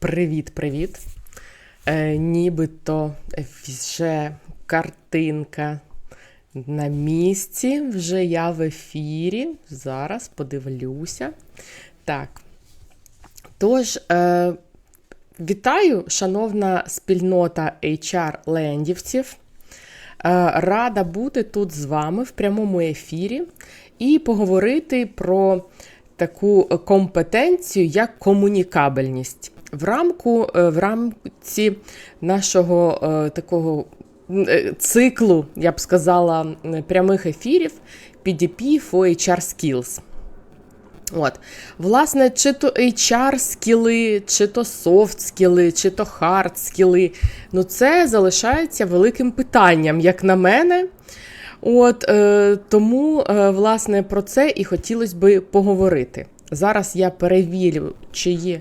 Привіт-привіт. Е, нібито вже картинка на місці. Вже я в ефірі. Зараз подивлюся. Так. Тож, е, вітаю, шановна спільнота HR-лендівців. Е, рада бути тут з вами в прямому ефірі і поговорити про таку компетенцію, як комунікабельність. В рамку е, в рамці нашого е, такого е, циклу, я б сказала, прямих ефірів PDP for HR Skills. От. Власне, чи то HR скіли, чи то софт скіли, чи то хард скіли. Ну, це залишається великим питанням, як на мене. От, е, Тому, е, власне, про це і хотілося би поговорити. Зараз я перевірю, чи є.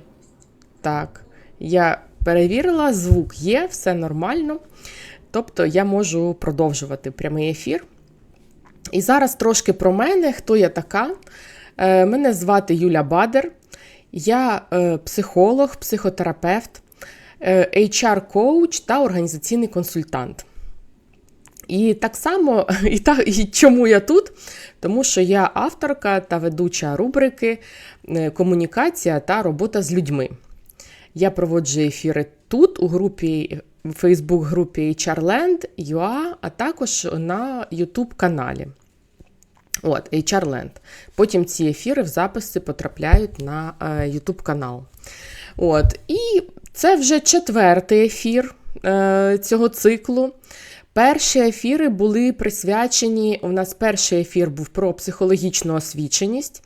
Так, я перевірила, звук є, все нормально. Тобто я можу продовжувати прямий ефір. І зараз трошки про мене, хто я така. Е, мене звати Юля Бадер, я е, психолог, психотерапевт, е, HR-коуч та організаційний консультант. І так само, і, та, і чому я тут? Тому що я авторка та ведуча рубрики Комунікація та робота з людьми. Я проводжу ефіри тут, у групі в Фейсбук-групі HRland.ua, а також на YouTube каналі. От, HRland. Потім ці ефіри в записи потрапляють на YouTube канал. От, І це вже четвертий ефір е, цього циклу. Перші ефіри були присвячені. У нас перший ефір був про психологічну освіченість,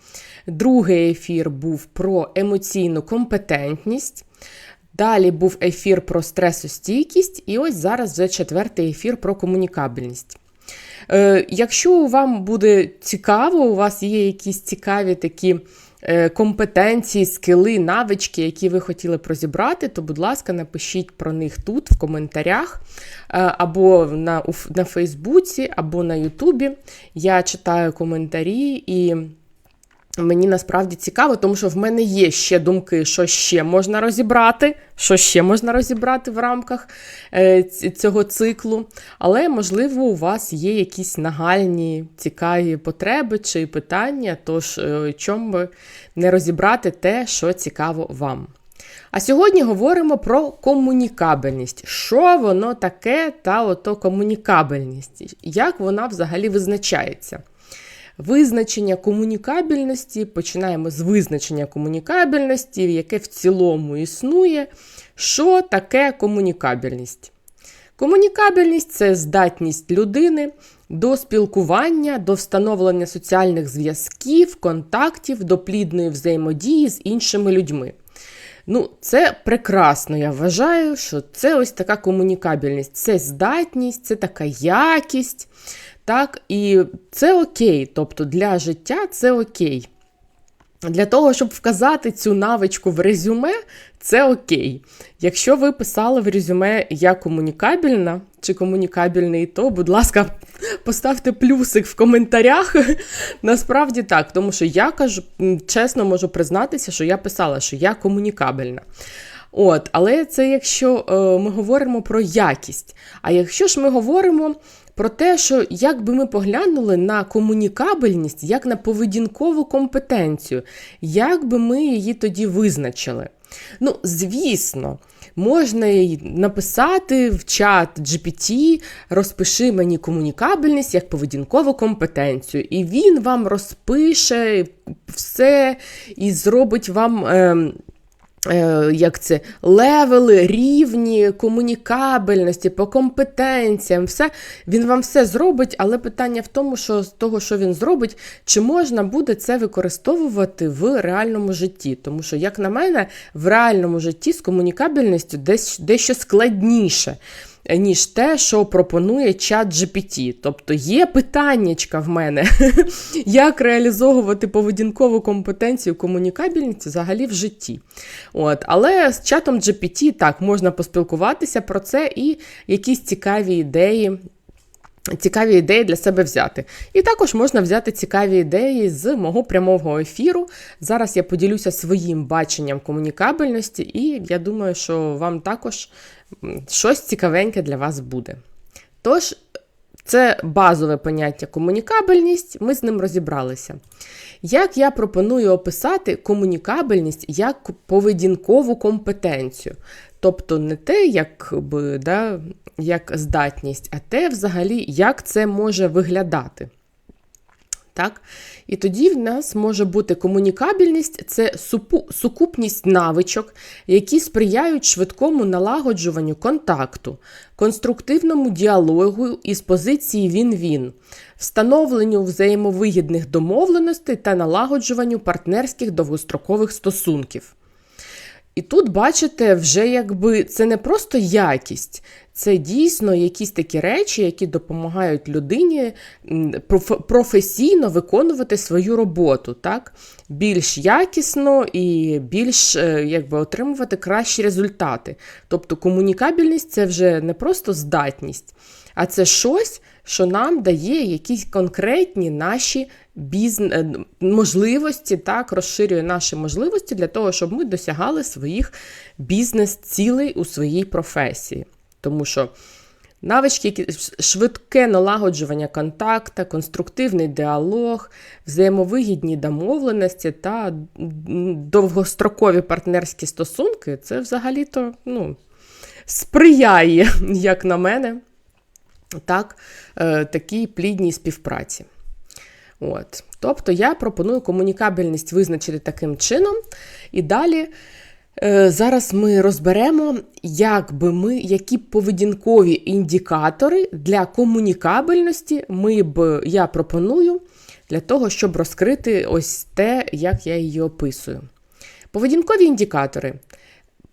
другий ефір був про емоційну компетентність. Далі був ефір про стресостійкість, і ось зараз вже четвертий ефір про комунікабельність. Е, Якщо вам буде цікаво, у вас є якісь цікаві такі е, компетенції, скили, навички, які ви хотіли б розібрати, то, будь ласка, напишіть про них тут, в коментарях, е, або на, на Фейсбуці, або на Ютубі. Я читаю коментарі і. Мені насправді цікаво, тому що в мене є ще думки, що ще можна розібрати, що ще можна розібрати в рамках е, цього циклу. Але, можливо, у вас є якісь нагальні цікаві потреби чи питання, тож е, чому би не розібрати те, що цікаво вам. А сьогодні говоримо про комунікабельність. Що воно таке, та ото комунікабельність, як вона взагалі визначається? Визначення комунікабельності починаємо з визначення комунікабельності, яке в цілому існує. Що таке комунікабельність? Комунікабельність це здатність людини до спілкування, до встановлення соціальних зв'язків, контактів, до плідної взаємодії з іншими людьми. Ну, Це прекрасно, я вважаю, що це ось така комунікабельність, це здатність, це така якість. Так, І це окей, тобто для життя це окей. Для того, щоб вказати цю навичку в резюме, це окей. Якщо ви писали в резюме я комунікабельна чи комунікабельний, то, будь ласка, поставте плюсик в коментарях. Насправді так, тому що я кажу, чесно можу признатися, що я писала, що я комунікабельна. От, Але це якщо е, ми говоримо про якість. А якщо ж ми говоримо про те, що як би ми поглянули на комунікабельність, як на поведінкову компетенцію, як би ми її тоді визначили? Ну, звісно, можна й написати в чат GPT, розпиши мені комунікабельність як поведінкову компетенцію. І він вам розпише все і зробить вам. Е як це? Левели, рівні комунікабельності, по компетенціям, все, він вам все зробить, але питання в тому, що з того, що він зробить, чи можна буде це використовувати в реальному житті. Тому що, як на мене, в реальному житті з комунікабельністю десь дещо складніше ніж те, що пропонує чат GPT. Тобто є питаннячка в мене, як реалізовувати поведінкову компетенцію комунікабельність взагалі в житті. От. Але з чатом GPT так, можна поспілкуватися про це і якісь цікаві ідеї. Цікаві ідеї для себе взяти. І також можна взяти цікаві ідеї з мого прямого ефіру. Зараз я поділюся своїм баченням комунікабельності, і я думаю, що вам також щось цікавеньке для вас буде. Тож, це базове поняття комунікабельність, ми з ним розібралися. Як я пропоную описати комунікабельність як поведінкову компетенцію? Тобто не те, як, да, як здатність, а те, взагалі, як це може виглядати. Так? І тоді в нас може бути комунікабельність це супу- сукупність навичок, які сприяють швидкому налагоджуванню контакту, конструктивному діалогу із позиції він-він, встановленню взаємовигідних домовленостей та налагоджуванню партнерських довгострокових стосунків. І тут, бачите, вже якби це не просто якість, це дійсно якісь такі речі, які допомагають людині проф- професійно виконувати свою роботу, так? більш якісно і більш е, якби, отримувати кращі результати. Тобто комунікабельність це вже не просто здатність, а це щось, що нам дає якісь конкретні наші бізн... е, можливості, так, розширює наші можливості для того, щоб ми досягали своїх бізнес-цілей у своїй професії. Тому що навички, швидке налагоджування контакта, конструктивний діалог, взаємовигідні домовленості та довгострокові партнерські стосунки, це взагалі-то ну, сприяє, як на мене, так, е, такій плідній співпраці. От. Тобто я пропоную комунікабельність визначити таким чином. І далі е, зараз ми розберемо, як би ми, які поведінкові індикатори для комунікабельності ми б, я пропоную для того, щоб розкрити ось те, як я її описую. Поведінкові індикатори.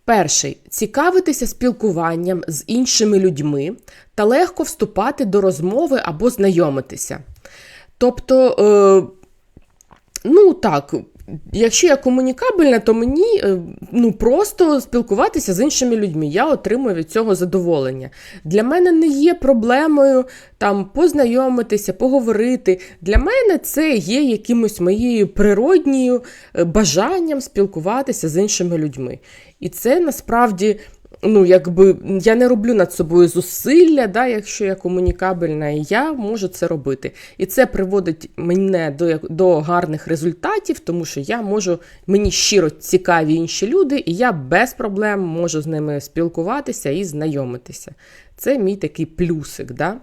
Перший цікавитися спілкуванням з іншими людьми та легко вступати до розмови або знайомитися. Тобто, е, ну так, якщо я комунікабельна, то мені е, ну, просто спілкуватися з іншими людьми. Я отримую від цього задоволення. Для мене не є проблемою там познайомитися, поговорити. Для мене це є якимось моєю природньою е, бажанням спілкуватися з іншими людьми. І це насправді. Ну, якби я не роблю над собою зусилля, да, якщо я комунікабельна, і я можу це робити. І це приводить мене до, до гарних результатів, тому що я можу, мені щиро цікаві інші люди, і я без проблем можу з ними спілкуватися і знайомитися. Це мій такий плюсик. Да?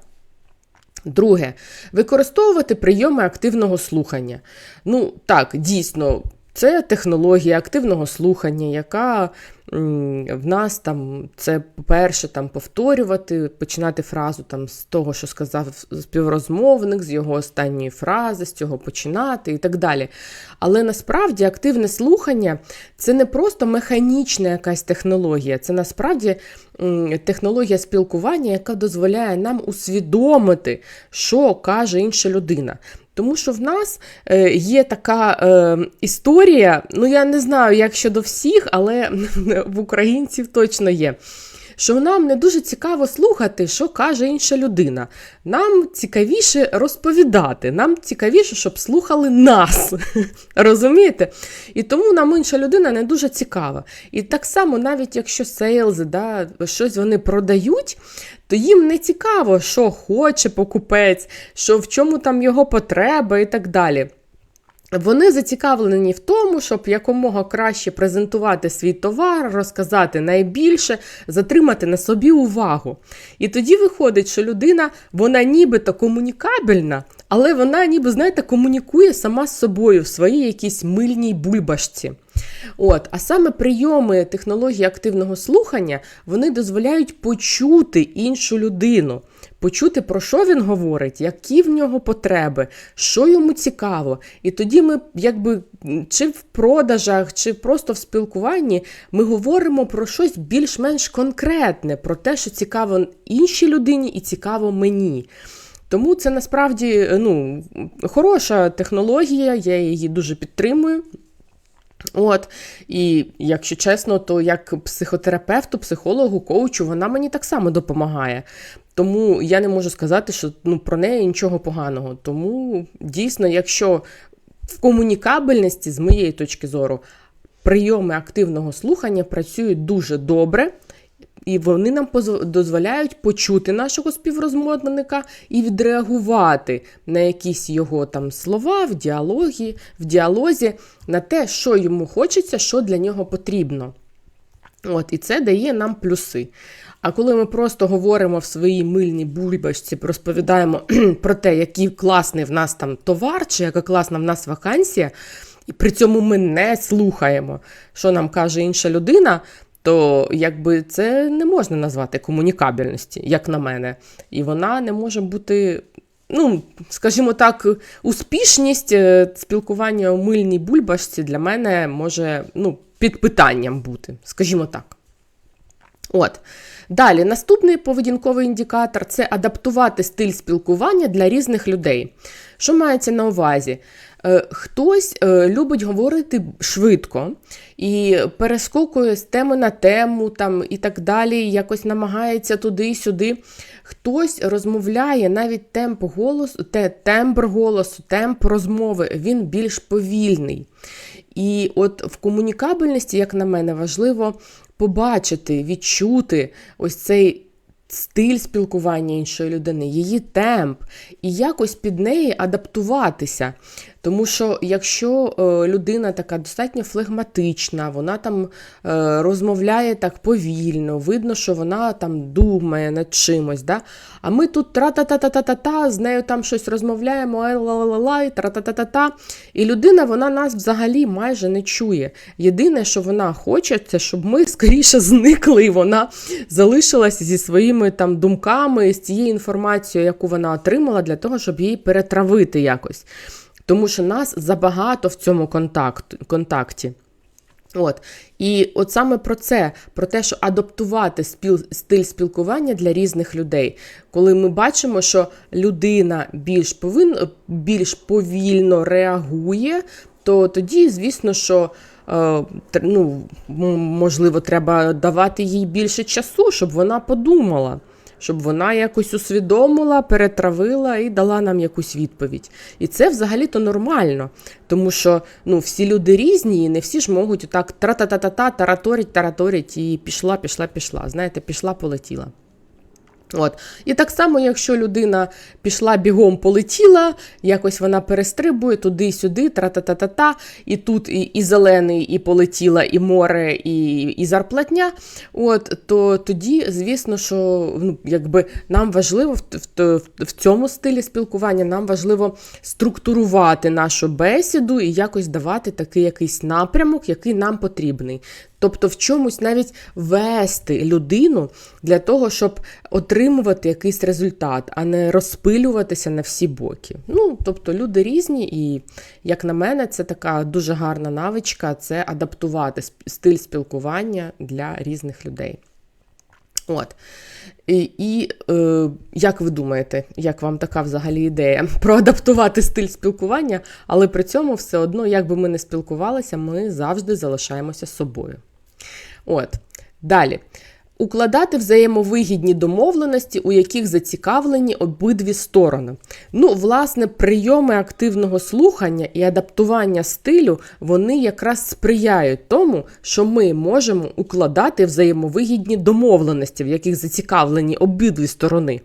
Друге, використовувати прийоми активного слухання. Ну, так, дійсно, це технологія активного слухання, яка в нас там це по-перше, там повторювати, починати фразу там з того, що сказав співрозмовник, з його останньої фрази, з цього починати і так далі. Але насправді активне слухання це не просто механічна якась технологія, це насправді технологія спілкування, яка дозволяє нам усвідомити, що каже інша людина. Тому що в нас е, є така е, історія, ну я не знаю, як щодо всіх, але в українців точно є. Що нам не дуже цікаво слухати, що каже інша людина. Нам цікавіше розповідати, нам цікавіше, щоб слухали нас. Розумієте? І тому нам інша людина не дуже цікава. І так само, навіть якщо сейлзи, да, щось вони продають, то їм не цікаво, що хоче покупець, що в чому там його потреба і так далі. Вони зацікавлені в тому, щоб якомога краще презентувати свій товар, розказати найбільше, затримати на собі увагу. І тоді виходить, що людина, вона нібито комунікабельна, але вона ніби, знаєте, комунікує сама з собою в своїй якійсь мильній бульбашці. От, а саме прийоми технології активного слухання вони дозволяють почути іншу людину, почути, про що він говорить, які в нього потреби, що йому цікаво. І тоді ми, якби чи в продажах, чи просто в спілкуванні, ми говоримо про щось більш-менш конкретне, про те, що цікаво іншій людині і цікаво мені. Тому це насправді ну, хороша технологія, я її дуже підтримую. От, і якщо чесно, то як психотерапевту, психологу, коучу, вона мені так само допомагає. Тому я не можу сказати, що ну, про неї нічого поганого. Тому дійсно, якщо в комунікабельності, з моєї точки зору, прийоми активного слухання працюють дуже добре. І вони нам дозволяють почути нашого співрозмовника і відреагувати на якісь його там слова в діалогі, в діалозі, на те, що йому хочеться, що для нього потрібно. От, І це дає нам плюси. А коли ми просто говоримо в своїй мильній бульбашці, розповідаємо про те, який класний в нас там товар, чи яка класна в нас вакансія, і при цьому ми не слухаємо, що нам каже інша людина, то якби це не можна назвати комунікабельності, як на мене. І вона не може бути. Ну, скажімо так, успішність е, спілкування у мильній бульбашці для мене може ну, під питанням бути, скажімо так. От. Далі, наступний поведінковий індикатор це адаптувати стиль спілкування для різних людей. Що мається на увазі? Е, хтось е, любить говорити швидко і перескокує з теми на тему там, і так далі, якось намагається туди-сюди. Хтось розмовляє навіть темп голосу, те, тембр голосу, темп розмови, він більш повільний. І от в комунікабельності, як на мене, важливо побачити, відчути ось цей стиль спілкування іншої людини, її темп, і якось під неї адаптуватися. Тому що якщо е, людина така достатньо флегматична, вона там е, розмовляє так повільно, видно, що вона там думає над чимось. Да? А ми тут тра-та-та-та-та-та, з нею там щось розмовляємо, ла-ла-ла-ла, і тра-та-та-та-та. І людина вона нас взагалі майже не чує. Єдине, що вона хоче, це щоб ми скоріше зникли, і вона залишилася зі своїми там думками, з цією інформацією, яку вона отримала, для того, щоб її перетравити якось. Тому що нас забагато в цьому контакт, контакті. От. І от саме про це, про те, що адаптувати спіл, стиль спілкування для різних людей. Коли ми бачимо, що людина більш повин, більш повільно реагує, то тоді, звісно, що е, ну, можливо, треба давати їй більше часу, щоб вона подумала щоб вона якось усвідомила, перетравила і дала нам якусь відповідь. І це взагалі-то нормально, тому що ну, всі люди різні, і не всі ж можуть отак тра-та-та-та-та, тараторить, тараторить, і пішла, пішла, пішла. Знаєте, пішла, полетіла. От. І так само, якщо людина пішла бігом, полетіла, якось вона перестрибує туди-сюди, тра-та-та-та-та, і тут і і зелений, і полетіла, і море, і і зарплатня, от, то тоді, звісно, що ну, якби нам важливо в, в, в цьому стилі спілкування, нам важливо структурувати нашу бесіду і якось давати такий якийсь напрямок, який нам потрібний. Тобто в чомусь навіть вести людину для того, щоб отримувати якийсь результат, а не розпилюватися на всі боки. Ну, тобто люди різні, і, як на мене, це така дуже гарна навичка це адаптувати стиль спілкування для різних людей. От. І, і е, як ви думаєте, як вам така взагалі ідея проадаптувати стиль спілкування, але при цьому все одно, як би ми не спілкувалися, ми завжди залишаємося собою. От. Далі. Укладати взаємовигідні домовленості, у яких зацікавлені обидві сторони. Ну, власне, прийоми активного слухання і адаптування стилю вони якраз сприяють тому, що ми можемо укладати взаємовигідні домовленості, в яких зацікавлені обидві сторони.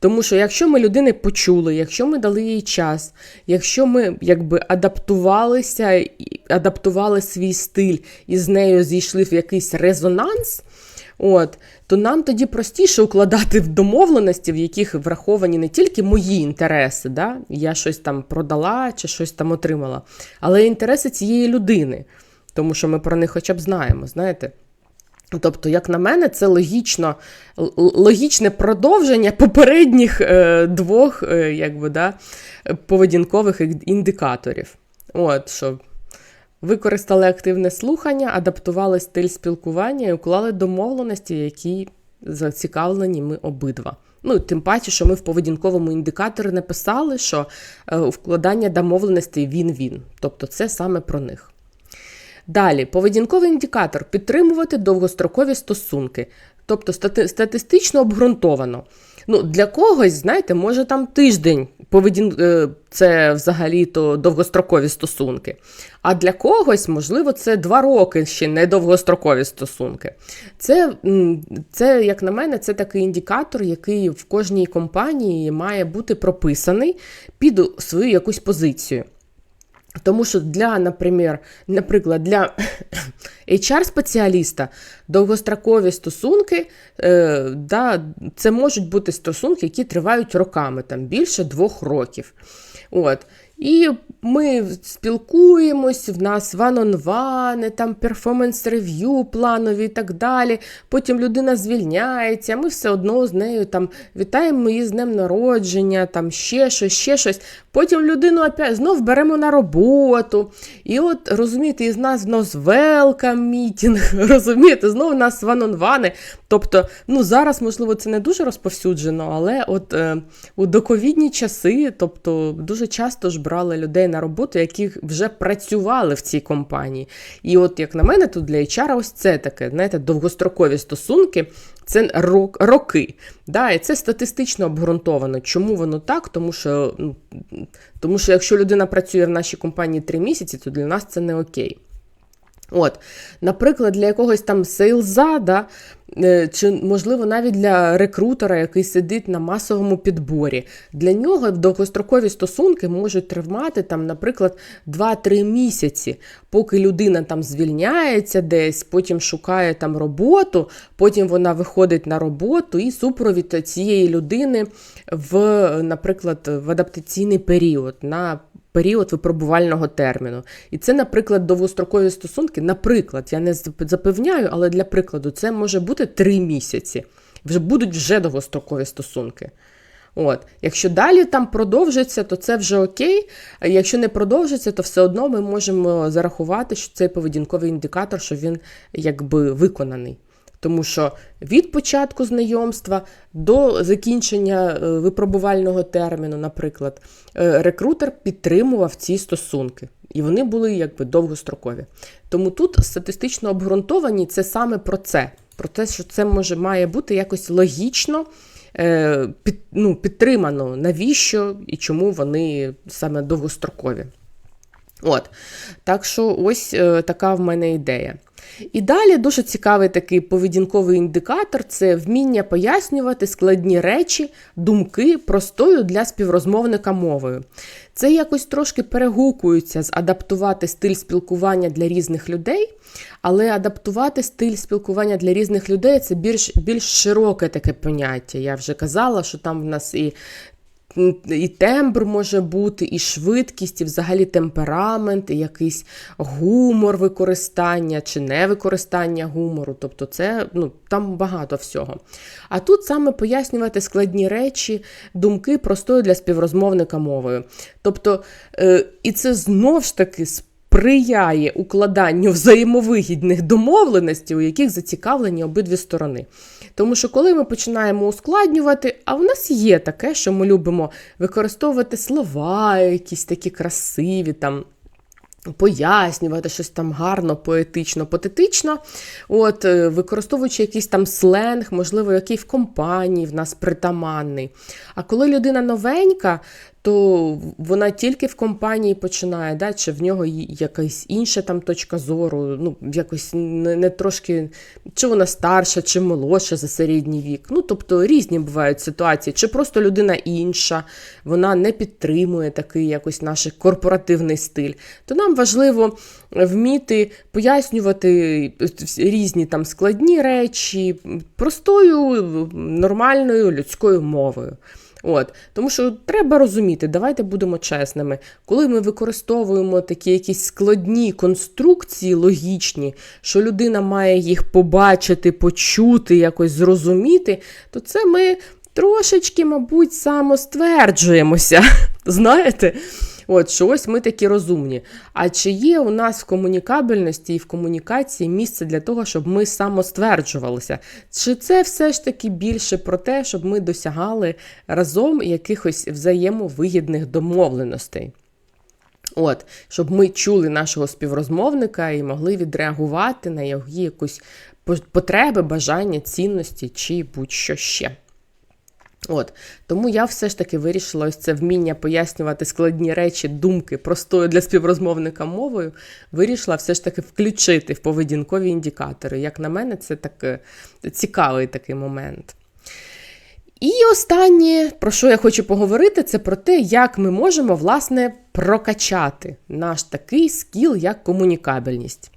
Тому що якщо ми людини почули, якщо ми дали їй час, якщо ми якби адаптувалися, адаптували свій стиль і з нею зійшли в якийсь резонанс, от, то нам тоді простіше укладати в домовленості, в яких враховані не тільки мої інтереси, да? я щось там продала чи щось там отримала, але й інтереси цієї людини, тому що ми про них хоча б знаємо, знаєте. Тобто, як на мене, це логічно, логічне продовження попередніх е, двох е, якби, да, поведінкових індикаторів. От, що Використали активне слухання, адаптували стиль спілкування і уклали домовленості, які зацікавлені ми обидва. Ну, Тим паче, що ми в поведінковому індикаторі написали, що е, вкладання домовленостей він-він. Тобто це саме про них. Далі, поведінковий індикатор підтримувати довгострокові стосунки, тобто стати, статистично обґрунтовано. Ну, Для когось, знаєте, може там тиждень поведін... е, це взагалі-то довгострокові стосунки. А для когось, можливо, це два роки ще не довгострокові стосунки. Це, це, як на мене, це такий індикатор, який в кожній компанії має бути прописаний під свою якусь позицію. Тому що для, наприклад, наприклад, для HR-спеціаліста довгострокові стосунки, е, да, це можуть бути стосунки, які тривають роками, там більше двох років. От. І ми спілкуємось, в нас ван-он-вани, там перформанс-рев'ю планові і так далі. Потім людина звільняється, ми все одно з нею там вітаємо її з днем народження, там ще щось, ще щось. Потім людину опять знов беремо на роботу. І от розумієте, із нас знов велкам мітінг, розумієте, знову нас ван-он-вани. Тобто, ну зараз, можливо, це не дуже розповсюджено, але от е, у доковідні часи, тобто дуже часто ж брали людей на роботу, які вже працювали в цій компанії. І от, як на мене, тут для HR ось це таке, знаєте, довгострокові стосунки. Це рок, роки. Да, І це статистично обґрунтовано. Чому воно так? Тому що, ну, тому що якщо людина працює в нашій компанії три місяці, то для нас це не окей. От, Наприклад, для якогось там сейлза, да, е, чи, можливо, навіть для рекрутера, який сидить на масовому підборі, для нього довгострокові стосунки можуть тривати, там, наприклад, 2-3 місяці, поки людина там звільняється десь, потім шукає там роботу, потім вона виходить на роботу і супровід цієї людини в, наприклад, в адаптаційний період. на період випробувального терміну. І це, наприклад, довгострокові стосунки. Наприклад, я не запевняю, але для прикладу, це може бути три місяці. Вже будуть вже довгострокові стосунки. От. Якщо далі там продовжиться, то це вже окей. А якщо не продовжиться, то все одно ми можемо зарахувати, що цей поведінковий індикатор, що він якби виконаний. Тому що від початку знайомства до закінчення е, випробувального терміну, наприклад, е, рекрутер підтримував ці стосунки, і вони були якби довгострокові. Тому тут статистично обґрунтовані це саме про це, про те, що це може має бути якось логічно е, під, ну, підтримано, навіщо і чому вони саме довгострокові. От. Так що ось е, така в мене ідея. І далі дуже цікавий такий поведінковий індикатор це вміння пояснювати складні речі, думки простою для співрозмовника мовою. Це якось трошки перегукується з адаптувати стиль спілкування для різних людей, але адаптувати стиль спілкування для різних людей це більш більш широке таке поняття. Я вже казала, що там в нас і і тембр може бути, і швидкість, і взагалі темперамент, і якийсь гумор використання чи невикористання гумору. Тобто це ну, там багато всього. А тут саме пояснювати складні речі, думки простою для співрозмовника мовою. Тобто, е, і це знов ж таки сприяє укладанню взаємовигідних домовленостей, у яких зацікавлені обидві сторони. Тому що, коли ми починаємо ускладнювати, а в нас є таке, що ми любимо використовувати слова, якісь такі красиві там. Пояснювати щось там гарно, поетично, патетично, от, е, використовуючи якийсь там сленг, можливо, який в компанії в нас притаманний. А коли людина новенька, то вона тільки в компанії починає, да, чи в нього якась інша там точка зору, ну, якось не, не трошки, чи вона старша, чи молодша за середній вік. Ну, тобто різні бувають ситуації, чи просто людина інша, вона не підтримує такий якось наш корпоративний стиль. То нам важливо вміти пояснювати різні там складні речі простою, нормальною людською мовою. От, Тому що треба розуміти, давайте будемо чесними. Коли ми використовуємо такі якісь складні конструкції логічні, що людина має їх побачити, почути, якось зрозуміти, то це ми трошечки, мабуть, самостверджуємося. Знаєте? От, що ось ми такі розумні. А чи є у нас в комунікабельності і в комунікації місце для того, щоб ми самостверджувалися? Чи це все ж таки більше про те, щоб ми досягали разом якихось взаємовигідних домовленостей? От, щоб ми чули нашого співрозмовника і могли відреагувати на його якусь потреби, бажання, цінності чи будь-що ще. От тому я все ж таки вирішила ось це вміння пояснювати складні речі, думки простою для співрозмовника мовою. Вирішила все ж таки включити в поведінкові індикатори. Як на мене, це так цікавий такий момент. І останнє, про що я хочу поговорити, це про те, як ми можемо власне прокачати наш такий скіл, як комунікабельність.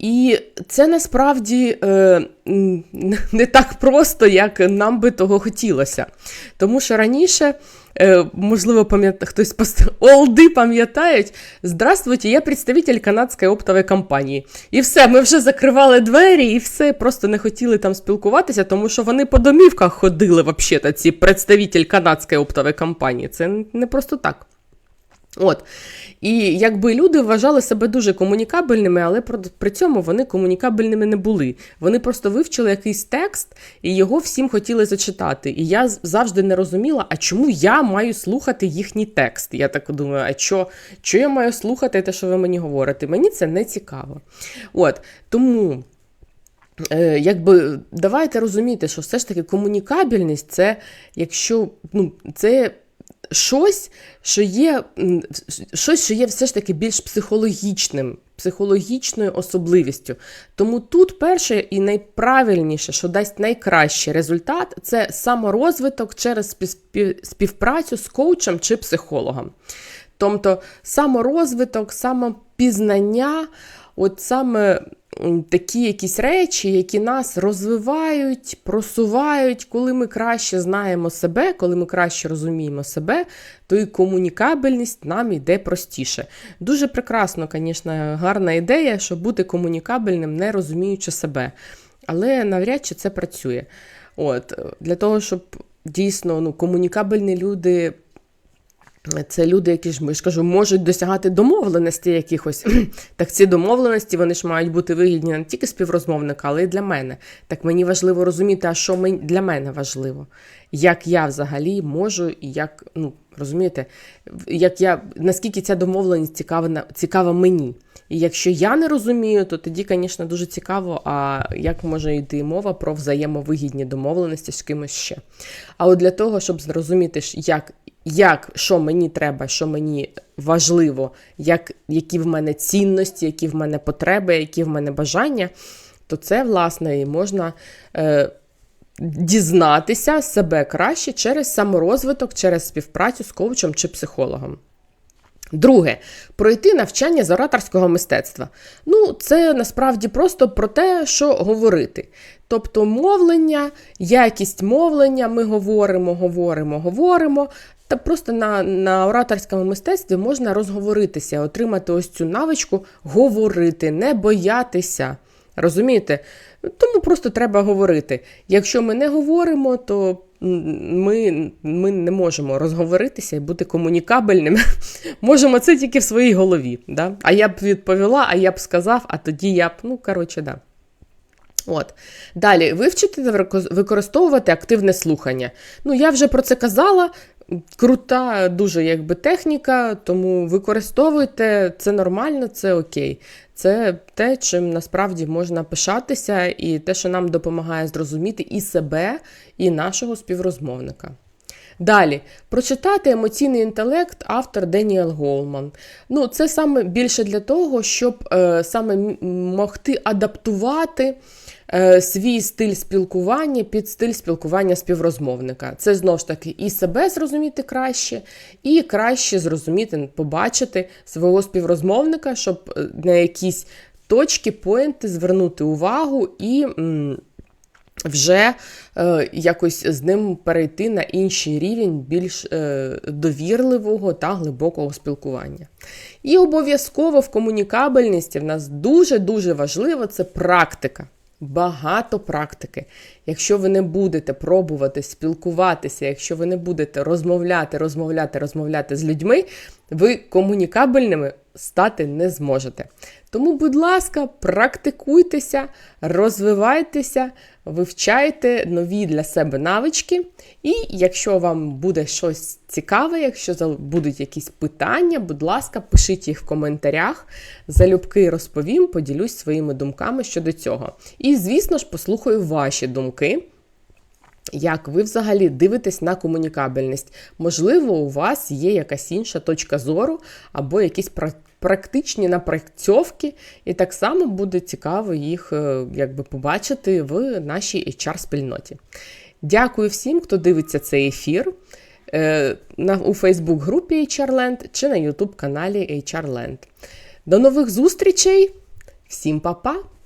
І це насправді е, не так просто, як нам би того хотілося. Тому що раніше, е, можливо, пам'ят... хтось пост... олди пам'ятають, здравствуйте, я представитель канадської оптової компанії. І все, ми вже закривали двері, і все, просто не хотіли там спілкуватися, тому що вони по домівках ходили, взагалі, ці представитель канадської оптової компанії. Це не просто так. От. І якби люди вважали себе дуже комунікабельними, але при цьому вони комунікабельними не були. Вони просто вивчили якийсь текст і його всім хотіли зачитати. І я завжди не розуміла, а чому я маю слухати їхній текст. Я так думаю, а що, що я маю слухати те, що ви мені говорите? Мені це не цікаво. От тому. Е, якби давайте розуміти, що все ж таки комунікабельність це якщо ну, це щось, що є, щось, що є все ж таки більш психологічним, психологічною особливістю. Тому тут перше і найправильніше, що дасть найкращий результат, це саморозвиток через спів- спів- співпрацю з коучем чи психологом. Тобто саморозвиток, самопізнання, от саме такі якісь речі, які нас розвивають, просувають, коли ми краще знаємо себе, коли ми краще розуміємо себе, то і комунікабельність нам йде простіше. Дуже прекрасно, звісно, гарна ідея, щоб бути комунікабельним, не розуміючи себе. Але навряд чи це працює. От, для того, щоб дійсно ну, комунікабельні люди це люди, які ж ми ж кажу, можуть досягати домовленості якихось. так ці домовленості вони ж мають бути вигідні не тільки співрозмовника, але й для мене. Так мені важливо розуміти, а що мені, для мене важливо, як я взагалі можу, і як, ну розумієте, як я наскільки ця домовленість цікава цікава мені. І якщо я не розумію, то тоді, звісно, дуже цікаво, а як може йти мова про взаємовигідні домовленості з кимось ще. А от для того, щоб зрозуміти, як, як що мені треба, що мені важливо, як, які в мене цінності, які в мене потреби, які в мене бажання, то це, власне, і можна. Е, Дізнатися себе краще через саморозвиток, через співпрацю з коучем чи психологом. Друге, пройти навчання з ораторського мистецтва. Ну, це насправді просто про те, що говорити. Тобто мовлення, якість мовлення, ми говоримо, говоримо, говоримо. Та просто на, на ораторському мистецтві можна розговоритися, отримати ось цю навичку говорити, не боятися. Розумієте? Тому просто треба говорити. Якщо ми не говоримо, то ми, ми не можемо розговоритися і бути комунікабельними. Можемо це тільки в своїй голові. Да? А я б відповіла, а я б сказав, а тоді я б, ну, коротше, да. От. Далі, вивчити та використовувати активне слухання. Ну, я вже про це казала. Крута дуже якби техніка, тому використовуйте це нормально, це окей. Це те, чим насправді можна пишатися, і те, що нам допомагає зрозуміти і себе, і нашого співрозмовника. Далі прочитати емоційний інтелект автор Деніел Голман. Ну, це саме більше для того, щоб е, саме могти адаптувати свій стиль спілкування під стиль спілкування співрозмовника. Це знову ж таки і себе зрозуміти краще, і краще зрозуміти, побачити свого співрозмовника, щоб е, на якісь точки, поінти звернути увагу і. вже е, якось з ним перейти на інший рівень більш е, довірливого та глибокого спілкування. І обов'язково в комунікабельності в нас дуже-дуже важливо це практика. Багато практики. Якщо ви не будете пробувати спілкуватися, якщо ви не будете розмовляти, розмовляти, розмовляти з людьми, ви комунікабельними стати не зможете. Тому, будь ласка, практикуйтеся, розвивайтеся, вивчайте нові для себе навички. І якщо вам буде щось цікаве, якщо будуть якісь питання, будь ласка, пишіть їх в коментарях. Залюбки розповім, поділюсь своїми думками щодо цього. І, звісно ж, послухаю ваші думки. Як ви взагалі дивитесь на комунікабельність? Можливо, у вас є якась інша точка зору або якісь практичні напрацьовки, і так само буде цікаво їх е, якби, побачити в нашій HR-спільноті. Дякую всім, хто дивиться цей ефір е, у Фейсбук-групі HRLand чи на YouTube каналі HRLand. До нових зустрічей! Всім па-па!